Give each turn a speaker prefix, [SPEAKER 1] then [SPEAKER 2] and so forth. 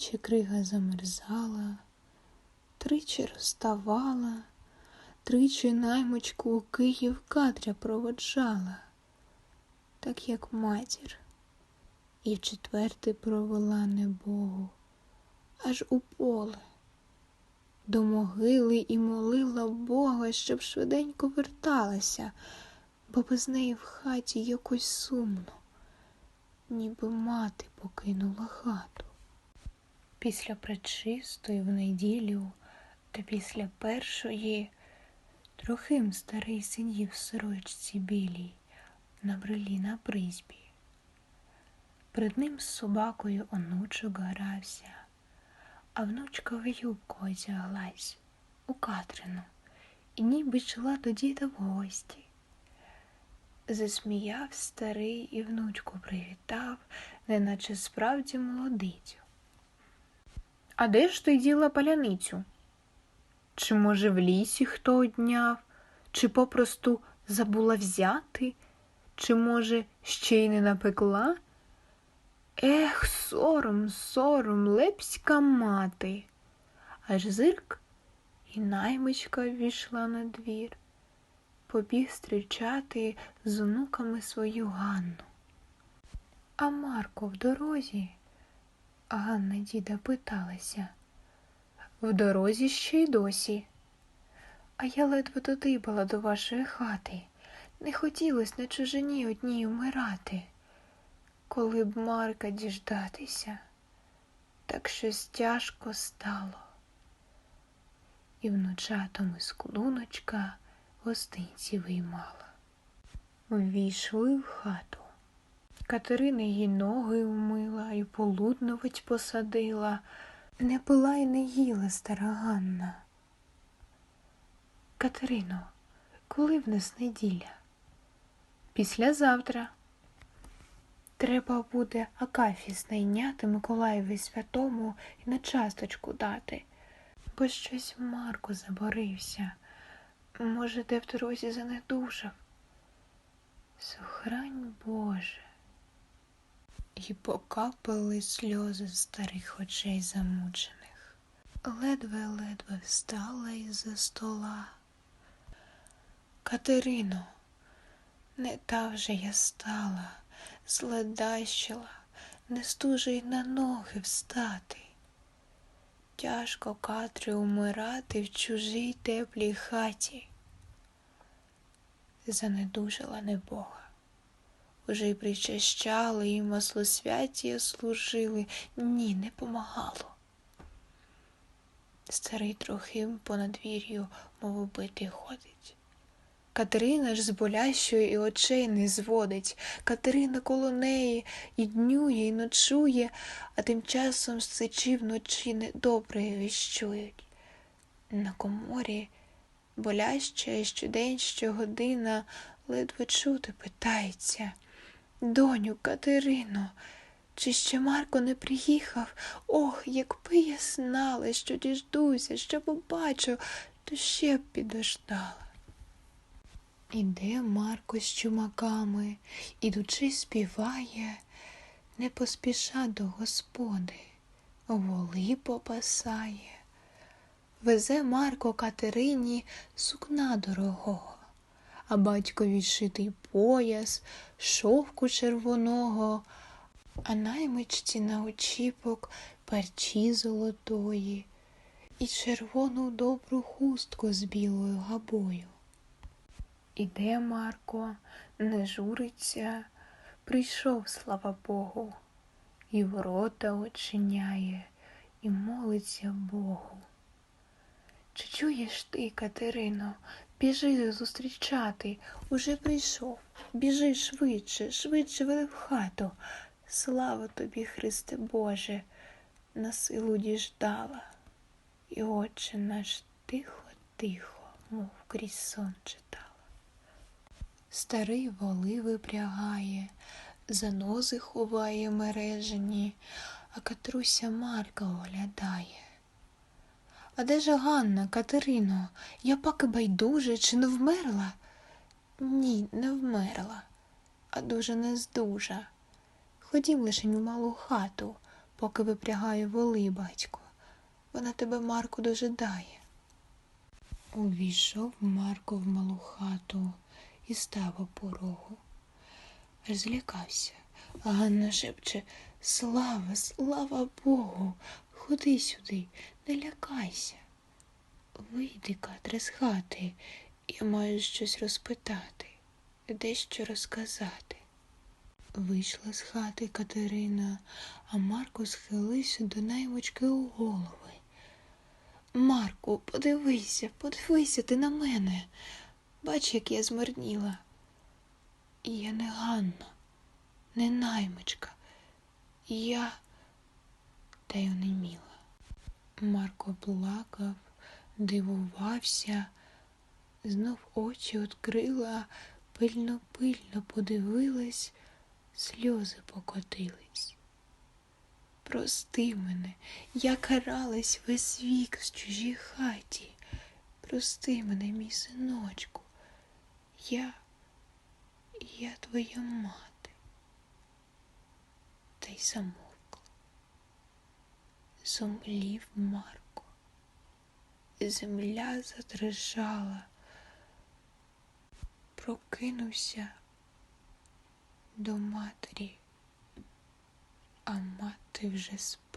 [SPEAKER 1] Чи крига замерзала, тричі розставала, тричі наймичку у Київ Катря проводжала, так як матір, і в четвертий провела небогу, аж у поле, до могили і молила Бога, щоб швиденько верталася, бо без неї в хаті якось сумно, ніби мати покинула хату. Після пречистої в неділю та після першої трохим старий сидів в сорочці білій на брилі на призьбі. Перед ним з собакою онучок грався, а внучка в юбку одяглась у Катрину і ніби йшла до в гості. Засміяв старий і внучку привітав, неначе справді молодицю. А де ж ти діла паляницю? Чи, може, в лісі хто одняв, чи попросту забула взяти, чи, може, ще й не напекла? Ех, сором, сором, лепська мати. Аж зирк і наймичка ввійшла на двір, побіг зустрічати з онуками свою Ганну. А Марко в дорозі? Ганна діда питалася. В дорозі ще й досі. А я ледве додибала до вашої хати. Не хотілось на чужині одній умирати. Коли б Марка діждатися, так щось тяжко стало. І внучатом із клуночка гостинці виймала. Ввійшли в хату. Катерина їй ноги умила і полудновить посадила, не пила й не їла стара Ганна. Катерино, коли в нас неділя? Післязавтра. Треба буде Акафіс найняти Миколаєві святому і на часточку дати, бо щось Марко заборився. Може, де в дорозі занедужав. Сохрань Боже. І покапали сльози старих очей замучених. Ледве-ледве встала із-за стола. Катерино, не та вже я стала, зледащила, не стуже й на ноги встати. Тяжко Катрі умирати в чужій теплій хаті. Занедужила небога. Уже й причащали, і маслосвятія служили, ні, не помагало. Старий трохи по надвір'ю, мов убитий ходить. Катерина ж з болящої і очей не зводить. Катерина коло неї і днює, і ночує, а тим часом сичі вночі недобре віщують. На коморі боляща щодень щогодина ледве чути питається. Доню, Катерино, чи ще Марко не приїхав? Ох, якби я знала, що діждуся, що побачу, то ще б підождала. Іде Марко з чумаками, ідучи, співає, не поспіша до господи, воли попасає. Везе Марко Катерині сукна дорогого, а батькові шитий пояс, шовку червоного, а наймичці на очіпок парчі золотої і червону добру хустку з білою габою. Іде Марко, не журиться, прийшов, слава Богу, і ворота очиняє, і молиться Богу. Чи чуєш ти, Катерино, біжи зустрічати, уже прийшов, біжи швидше, швидше веди в хату. Слава тобі, Христе Боже, на силу діждала, і отче наш тихо, тихо, мов крізь сон читала. Старий воли випрягає, занози ховає мережені, а Катруся Марка оглядає. А де ж Ганна, Катерино, я паки байдуже, чи не вмерла? Ні, не вмерла, а дуже нездужа. Ходім лишень у малу хату, поки випрягаю воли, батько. Вона тебе, Марко, дожидає. Увійшов Марко в малу хату і став у порогу. Аж злякався. А Ганна шепче Слава, слава Богу, ходи сюди, не лякайся. Вийди, Катре, з хати, я маю щось розпитати, дещо розказати. Вийшла з хати Катерина, а Марко схилився до наймочки у голови. Марку, подивися, подивися ти на мене. Бач, як я змарніла. І я не Ганна, не наймичка. Я та й онеміла. Марко плакав, дивувався, знов очі відкрила, пильно-пильно подивилась, сльози покотились. Прости мене, я каралась весь вік в чужій хаті. Прости мене, мій синочку, я, я твоя мати. Та й замовкла. Зомлів Марко. Земля задрижала. Прокинувся до матері, а мати вже спала.